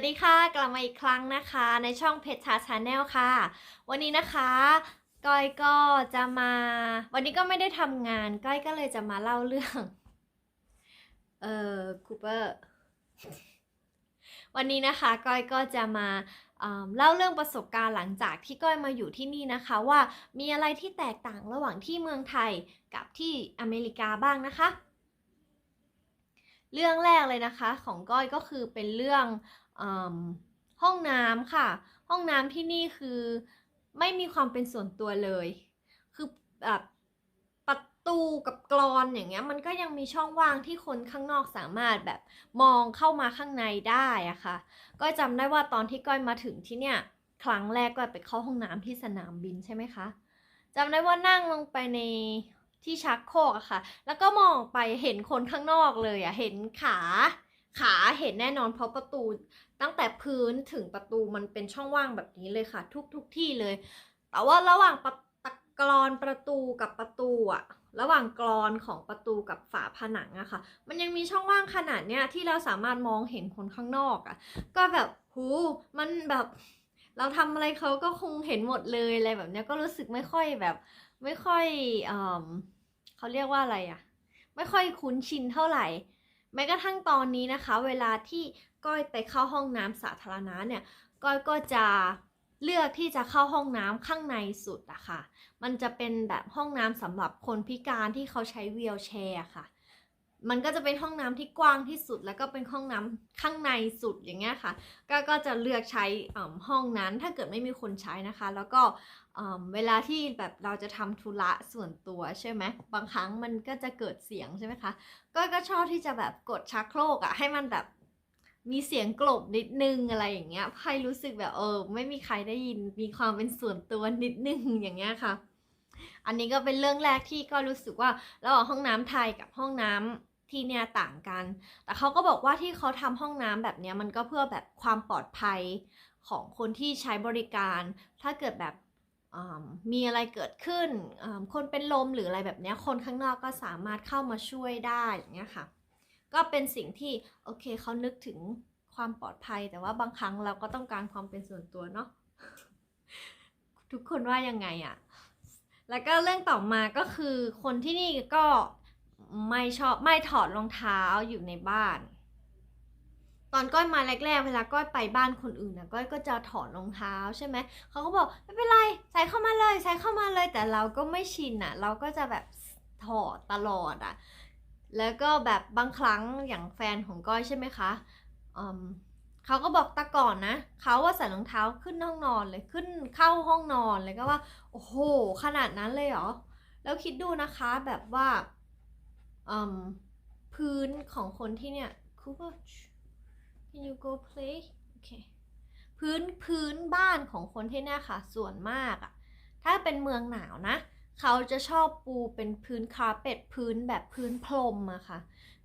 วัสดีค่ะ กลับมาอีกครั้งนะคะ ในช่องเพจชาชาแนลค่ะ วันนี้นะคะก้อยก็จะมา วันนี้ก็ไม่ได้ทำงาน ก้อยก็เลยจะมาเล่าเรื่อง เอ่อคูเปอร์ วันนี้นะคะ ก้อยก็จะมาเล่าเรื่องประสบการณ์หลังจากที่ก้อยมาอยู่ที่นี่นะคะว่ามีอะไรที่แตกต่างระหว่างที่เมืองไทยกับที่อเมริกาบ้างนะคะ เรื่องแรกเลยนะคะ ของก้อยก็คือเป็นเรื่องอห้องน้ำค่ะ ห้องน้ำที่นี่คือไม่มีความเป็นส่วนตัวเลย คือแบบประตูกับกรอนอย่างเงี้ยมันก็ยังมีช่องว่างที่คนข้างนอกสามารถแบบมองเข้ามาข้างในได้อะค่ะก้อยจำได้ว่าตอนที่ก้อยมาถึงที่เนี่ยครั้งแรกก้อยไปเข้าห้องน้ำที่สนามบินใช่ไหมคะจำได้ว่านั่งลงไปใน ที่ชักโครกอะค่ะ แล้วก็มองไปเห็นคนข้างนอกเลยอะเห็นขา ขาเห็นแน่นอนเพราะประตู ตั้งแต่พื้นถึงประตูมันเป็นช่องว่างแบบนี้เลยค่ะ ทุกทุกที่เลย แต่ว่าระหว่างประตะกรอนประตูกับประตูอะระหว่างกรอนของประตูกับฝาผนังอะค่ะ มันยังมีช่องว่างขนาดเนี้ยที่เราสามารถมองเห็นคนข้างนอกอะก็แบบหูมันแบบ เราทำอะไรเขาก็คงเห็นหมดเลยอะไรแบบเนี้ยก็รู้สึกไม่ค่อยแบบ ไม่ค่อยเออเขาเรียกว่าอะไรอะไม่ค่อยคุ้นชินเท่าไหร่ แม้กระทั่งตอนนี้นะคะ เวลาที่ก้อยไปเข้าห้องน้ำสาธารณะเนี่ยก้อยก็จะเลือกที่จะเข้าห้องน้ำข้างในสุดอะค่ะ มันจะเป็นแบบห้องน้ำสำหรับคนพิการที่เขาใช้วีลแชร์ค่ะ มันก็จะเป็นห้องน้ำที่กว้างที่สุด แล้วก็เป็นห้องน้ำข้างในสุดอย่างเงี้ยค่ะ ก็ก็จะเลือกใช้อ่าห้องนั้นถ้าเกิดไม่มีคนใช้นะคะ แล้วก็อ่าเวลาที่แบบเราจะทำธุระส่วนตัวใช่ไหมบางครั้งมันก็จะเกิดเสียงใช่ไหมคะก็ก็ชอบที่จะแบบกดชักโครกอะให้มันแบบมีเสียงกลบนิดนึงอะไรอย่างเงี้ยให้รู้สึกแบบเออ ไม่มีใครได้ยินมีความเป็นส่วนตัวนิดนึงอย่างเงี้ยค่ะ อันนี้ก็เป็นเรื่องแรกที่ก็รู้สึกว่าระหว่างห้องน้ำไทยกับห้องน้ำ ที่เนี่ยต่างกัน แต่เขาก็บอกว่าที่เขาทำห้องน้ำแบบเนี้ยมันก็เพื่อแบบความปลอดภัยของคนที่ใช้บริการ ถ้าเกิดแบบมีอะไรเกิดขึ้น คนเป็นลมหรืออะไรแบบเนี้ยคนข้างนอกก็สามารถเข้ามาช่วยได้อย่างเงี้ยค่ะ ก็เป็นสิ่งที่โอเคเขานึกถึงความปลอดภัย แต่ว่าบางครั้งเราก็ต้องการความเป็นส่วนตัวเนาะ ทุกคนว่ายังไงอะแล้วก็เรื่องต่อมาก็คือคนที่นี่ก็ ไม่ชอบไม่ถอดรองเท้าอยู่ในบ้าน ตอนก้อยมาแรกๆเวลาก้อยไปบ้านคนอื่นนะก้อยก็จะถอดรองเท้าใช่ไหมเขาก็บอกไม่เป็นไรใส่เข้ามาเลย ใส่เข้ามาเลย แต่เราก็ไม่ชินอะ เราก็จะแบบถอดตลอดอะ แล้วก็แบบบางครั้งอย่างแฟนของก้อยใช่ไหมคะอืมเขาก็บอกตะก่อนนะเขาว่าใส่รองเท้าขึ้นห้องนอนเลยขึ้นเข้าห้องนอนเลยก็ว่า โอ้โห ขนาดนั้นเลยเหรอ แล้วคิดดูนะคะแบบว่า พื้นของคนที่เนี่ยคูเปอร์ can you go play โอเคพื้นพื้นบ้านของคนที่เนี่ยค่ะ ส่วนมากอะถ้าเป็นเมืองหนาวนะ เขาจะชอบปูเป็นพื้นคาเป็ดพื้นแบบพื้นพรมอะค่ะ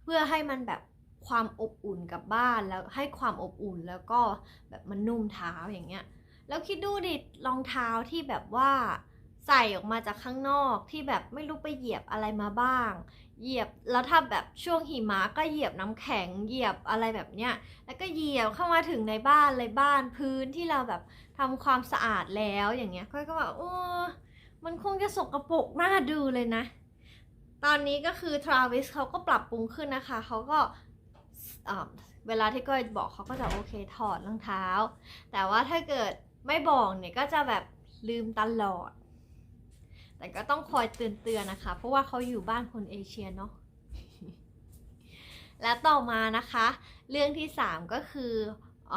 เพื่อให้มันแบบความอบอุ่นกับบ้านแล้วให้ความอบอุ่นแล้วก็แบบมันนุ่มเท้าอย่างเงี้ย แล้วคิดดูดิรองเท้าที่แบบว่าใส่ออกมาจากข้างนอกที่แบบไม่รู้ไปเหยียบอะไรมาบ้าง เหยียบแล้วถ้าแบบช่วงหิมะก็เหยียบน้ำแข็งเหยียบอะไรแบบเนี้ยแล้วก็เหยียบเข้ามาถึงในบ้านเลยบ้านพื้นที่เราแบบทำความสะอาดแล้วอย่างเงี้ยก้อยก็แบบโอ้มันคงจะสกรปรกน่าดูเลยนะ ตอนนี้ก็คือทราวิสเขาก็ปรับปรุงขึ้นนะคะเขาก็อ่าเวลาที่ก้อยบอกเขาก็จะโอเคถอดรองเท้า แต่ว่าถ้าเกิดไม่บอกเนี่ยก็จะแบบลืมตลอด แต่ก็ต้องคอยเตือนๆนะคะ เพราะว่าเขาอยู่บ้านคนเอเชียเนาะและต่อมานะคะ เรื่องที่สามก็คืออ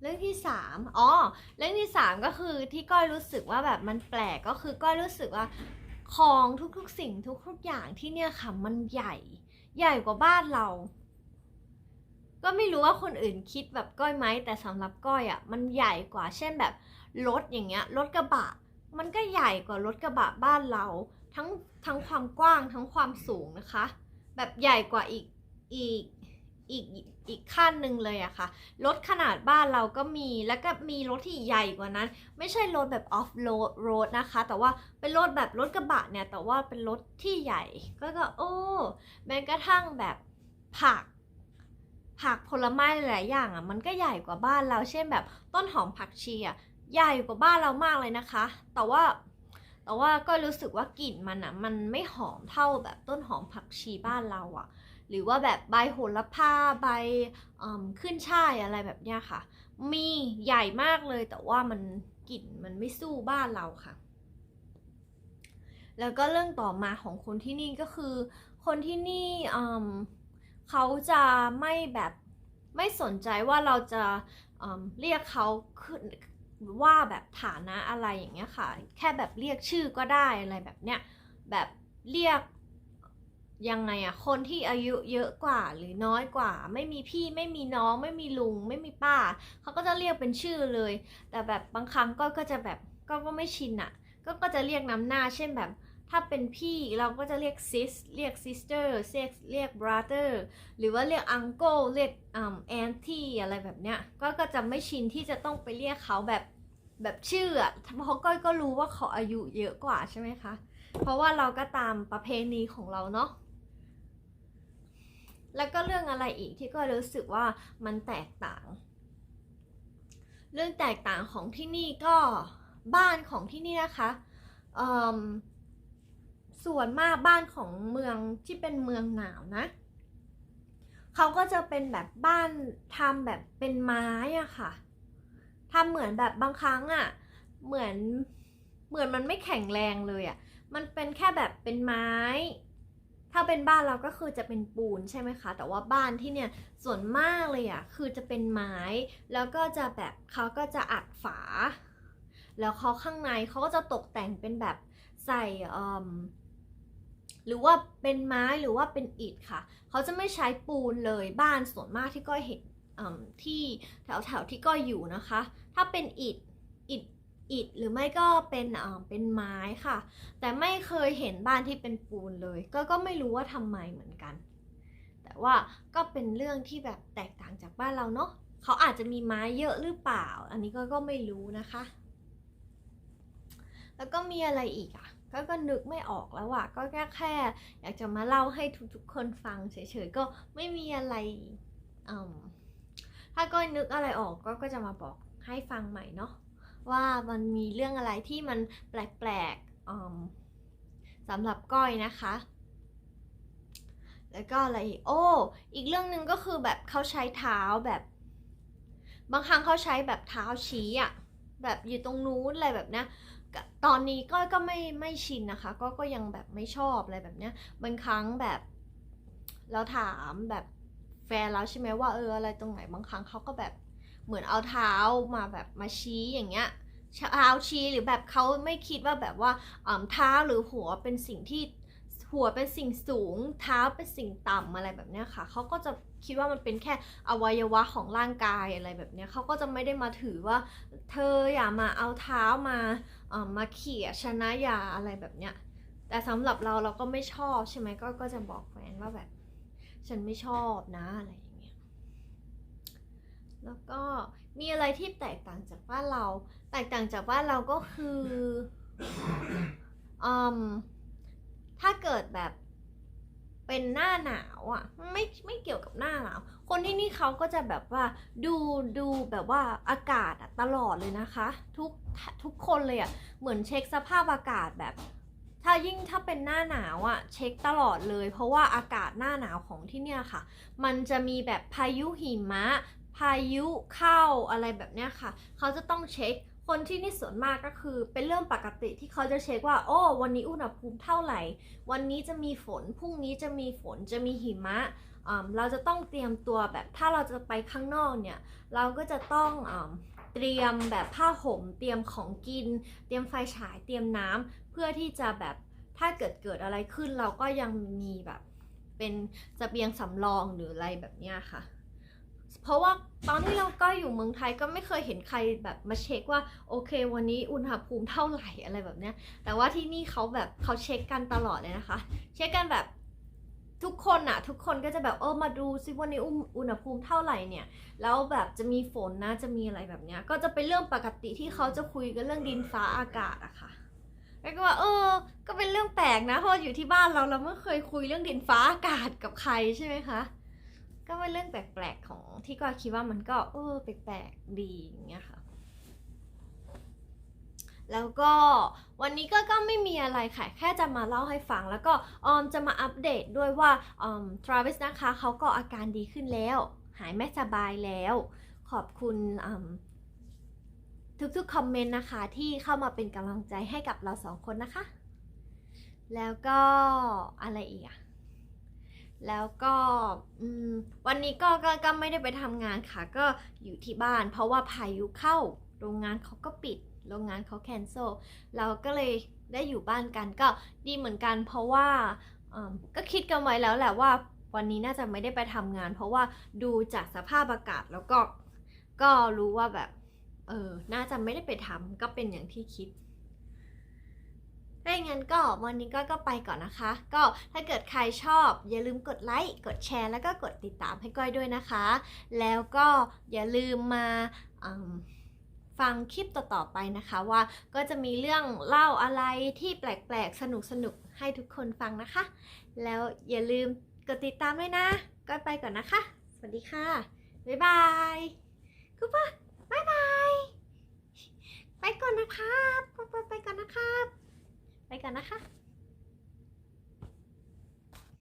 เรื่องที่สามอ๋อ เรื่องที่สามก็คือที่ก้อยรู้สึกว่าแบบมันแปลกก็คือก้อยรู้สึกว่าของทุกๆสิ่งทุกๆอย่างที่เนี่ยค่ะมันใหญ่ ใหญ่กว่าบ้านเรา ก็ไม่รู้ว่าคนอื่นคิดแบบก้อยไหมแต่สำหรับก้อยอะ่ะมันใหญ่กว่าเช่นแบบ รถอย่างเงี้ยรถกระบะ มันก็ใหญ่กว่ารถกระบะบ้านเรา ทั้งทั้งความกว้างทั้งความสูงนะคะ แบบใหญ่กว่าอีกอีกอีกอีกขั้นหนึ่งเลยอะค่ะ รถขนาดบ้านเราก็มี แล้วก็มีรถที่ใหญ่กว่านั้น ไม่ใช่รถแบบออฟโรดรถนะคะ แต่ว่าเป็นรถแบบรถกระบะเนี่ย แต่ว่าเป็นรถที่ใหญ่ ก็ก็โอ้ แม้กระทั่งแบบผัก ผักผลไม้หลายอย่างอะมันก็ใหญ่กว่าบ้านเรา เช่นแบบต้นหอมผักชีอะ ใหญ่กว่าบ้านเรามากเลยนะคะ แต่ว่าแต่ว่าก็รู้สึกว่ากลิ่นมันอะมันไม่หอมเท่าแบบต้นหอมผักชีบ้านเราอะหรือว่าแบบใบโหระพาใบขึ้นช่ายอะไรแบบเนี้ยค่ะ มีใหญ่มากเลยแต่ว่ามันกลิ่นมันไม่สู้บ้านเราค่ะ แล้วก็เรื่องต่อมาของคนที่นี่ก็คือ คนที่นี่เขาจะไม่แบบไม่สนใจว่าเราจะเรียกเขาขึ้น ว่าแบบฐานะอะไรอย่างเงี้ยค่ะ แค่แบบเรียกชื่อก็ได้อะไรแบบเนี้ยแบบเรียกยังไงอะคนที่อายุเยอะกว่าหรือน้อยกว่า ไม่มีพี่ไม่มีน้อง ไม่มีลุง ไม่มีป้า เขาก็จะเรียกเป็นชื่อเลย แต่แบบบางครั้งก็ก็จะแบบก็ก็ไม่ชินอะก็ก็จะเรียกน้ำหน้า เช่นแบบ ถ้าเป็นพี่เราก็จะเรียก sis เรียก sister เรียกเรียก brother หรือว่าเรียก uncle เรียกอ่า auntie อะไรแบบเนี้ยก็ก็จะไม่ชินที่จะต้องไปเรียกเขาแบบแบบชื่ออะเพราะก้อยก็รู้ว่าเขาอายุเยอะกว่าใช่ไหมคะ เพราะว่าเราก็ตามประเพณีของเราเนาะแล้วก็เรื่องอะไรอีกที่ก็รู้สึกว่ามันแตกต่าง เรื่องแตกต่างของที่นี่ก็บ้านของที่นี่นะคะอืม ส่วนมากบ้านของเมืองที่เป็นเมืองหนาวนะเขาก็จะเป็นแบบบ้านทำแบบเป็นไม้อะค่ะทำเหมือนแบบบางครั้งอะเหมือนเหมือนมันไม่แข็งแรงเลยอะมันเป็นแค่แบบเป็นไม้ ถ้าเป็นบ้านเราก็คือจะเป็นปูนใช่ไหมคะ แต่ว่าบ้านที่เนี่ยส่วนมากเลยอะคือจะเป็นไม้ แล้วก็จะแบบเขาก็จะอัดฝา แล้วเขาข้างในเขาก็จะตกแต่งเป็นแบบใส่เอิ่ม หรือว่าเป็นไม้หรือว่าเป็นอิฐค่ะ เขาจะไม่ใช้ปูนเลยบ้านส่วนมากที่ก้อยเห็นที่แถวแถวๆที่ก้อยอยู่นะคะ ถ้าเป็นอิฐอิฐอิฐหรือไม่ก็เป็นเป็นไม้ค่ะ แต่ไม่เคยเห็นบ้านที่เป็นปูนเลย ก็ก็ไม่รู้ว่าทำไมเหมือนกัน แต่ว่าก็เป็นเรื่องที่แบบแตกต่างจากบ้านเราเนาะเขาอาจจะมีไม้เยอะหรือเปล่า อันนี้ก็ก็ไม่รู้นะคะ แล้วก็มีอะไรอีกอะ ก็ก็นึกไม่ออกแล้วอะก็แค่แค่ อยากจะมาเล่าให้ทุกๆคนฟังเฉยๆก็ไม่มีอะไรอืมถ้าก้อยนึกอะไรออกก็ก็จะมาบอกให้ฟังใหม่เนาะว่ามันมีเรื่องอะไรที่มันแปลกๆสำหรับก้อยนะคะ แล้วก็อะไรอีกโอ้อีกเรื่องหนึ่งก็คือแบบเขาใช้เท้าแบบ บางครั้งเขาใช้แบบเท้าชี้อะแบบอยู่ตรงนู้นอะไรแบบนี้ ตอนนี้ก็ก็ไม่ไม่ชินนะคะก็ก็ยังแบบไม่ชอบอะไรแบบเนี้ยบางครั้งแบบเราถามแบบแฟนเราใช่ไหมว่าเอออะไรตรงไหนบางครั้งเขาก็แบบเหมือนเอาเท้ามาแบบมาชี้อย่างเงี้ยเท้าชี้หรือแบบเขาไม่คิดว่าแบบว่าเท้าหรือหัวเป็นสิ่งที่ หัวเป็นสิ่งสูงเท้าเป็นสิ่งต่ำอะไรแบบเนี้ยค่ะเขาก็จะคิดว่ามันเป็นแค่อวัยวะของร่างกายอะไรแบบเนี้ยเขาก็จะไม่ได้มาถือว่า เธออย่ามาเอาเท้ามาเอ่อมาเขี่ยชนะยาอะไรแบบเนี้ยแต่สำหรับเราเราก็ไม่ชอบใช่ไหมก็ก็จะบอกแฟนว่าแบบ ฉันไม่ชอบนะอะไรอย่างเงี้ยแล้วก็มีอะไรที่แตกต่างจากบ้านเรา แตกต่างจากบ้านเราก็คืออืม ถ้าเกิดแบบเป็นหน้าหนาวอะไม่ไม่เกี่ยวกับหน้าหนาว คนที่นี่เขาก็จะแบบว่าดูดูแบบว่าอากาศอะตลอดเลยนะคะ ทุกทุกคนเลยอะเหมือนเช็คสภาพอากาศแบบ ถ้ายิ่งถ้าเป็นหน้าหนาวอะเช็คตลอดเลย เพราะว่าอากาศหน้าหนาวของที่เนี่ยค่ะ มันจะมีแบบพายุหิมะ พายุเข้าอะไรแบบเนี้ยค่ะ เขาจะต้องเช็ค คนที่นี่ส่วนมากก็คือเป็นเรื่องปกติที่เขาจะเช็คว่า โอ้วันนี้อุณหภูมิเท่าไหร่ วันนี้จะมีฝนพรุ่งนี้จะมีฝนจะมีหิมะอ่าเราจะต้องเตรียมตัวแบบถ้าเราจะไปข้างนอกเนี่ย เราก็จะต้องอเตรียมแบบผ้าห่มเตรียมของกิน เตรียมไฟฉายเตรียมน้ำเพื่อที่จะแบบถ้าเกิดเกิดอะไรขึ้น เราก็ยังมีแบบเป็นเสบียงสำรองหรืออะไรแบบเนี้ยค่ะ เพราะว่าตอนที่เราก็อยู่เมืองไทยก็ไม่เคยเห็นใครแบบมาเช็คว่าโอเค วันนี้อุณหภูมิเท่าไหร่อะไรแบบเนี้ย แต่ว่าที่นี่เขาแบบเขาเช็คกันตลอดเลยนะคะ เช็คกันแบบทุกคนอะทุกคนก็จะแบบเออมาดูซิวันนี้อุณอุณหภูมิเท่าไหร่เนี่ย แล้วแบบจะมีฝนนะจะมีอะไรแบบเนี้ย ก็จะเป็นเรื่องปกติที่เขาจะคุยกันเรื่องดินฟ้าอากาศอะค่ะแล้วก็ว่าเออ ก็เป็นเรื่องแปลกนะเพราะอยู่ที่บ้านเราเราไม่เคยคุยเรื่องดินฟ้าอากาศกับใครใช่ไหมคะ ก็เป็นเรื่องแปลกๆของที่ก้อยคิดว่ามันก็เออแปลกๆดีอย่างเงี้ยค่ะ แล้วก็วันนี้ก็ก็ไม่มีอะไรค่ะ แค่จะมาเล่าให้ฟัง แล้วก็ออมจะมาอัปเดตด้วยว่าออมทราวิสนะคะเขาก็อาการดีขึ้นแล้ว หายไม่สบายแล้ว ขอบคุณทุกๆคอมเมนต์นะคะที่เข้ามาเป็นกำลังใจให้กับเราสองคนนะคะ แล้วก็อะไรอีกอะ แล้วก็วันนี้ก็ก็ก็ไม่ได้ไปทำงานค่ะ ก็อยู่ที่บ้าน เพราะว่าพายุเข้า โรงงานเขาก็ปิด โรงงานเขาแคนเซิลเราก็เลยได้อยู่บ้านกันก็ดีเหมือนกัน เพราะว่าก็คิดกันไว้แล้วแหละว่าวันนี้น่าจะไม่ได้ไปทำงาน เพราะว่าดูจากสภาพอากาศแล้วก็ก็รู้ว่าแบบเออน่าจะไม่ได้ไปทำก็เป็นอย่างที่คิด ถ้าอย่างนั้นก็วันนี้ก็ก็ไปก่อนนะคะ ก็ถ้าเกิดใครชอบ อย่าลืมกดไลค์กดแชร์แล้วก็กดติดตามให้ก้อยด้วยนะคะ แล้วก็อย่าลืมมาฟังคลิปต่อๆไปนะคะว่าก็จะมีเรื่องเล่าอะไรที่แปลกๆ สนุกๆ ให้ทุกคนฟังนะคะ แล้วอย่าลืมกดติดตามด้วยนะก้อยไปก่อนนะคะ สวัสดีค่ะ บ๊ายบายคุปปะบ๊ายบาย ไปก่อนนะครับไปไปไปก่อนนะครับ กันนะคะ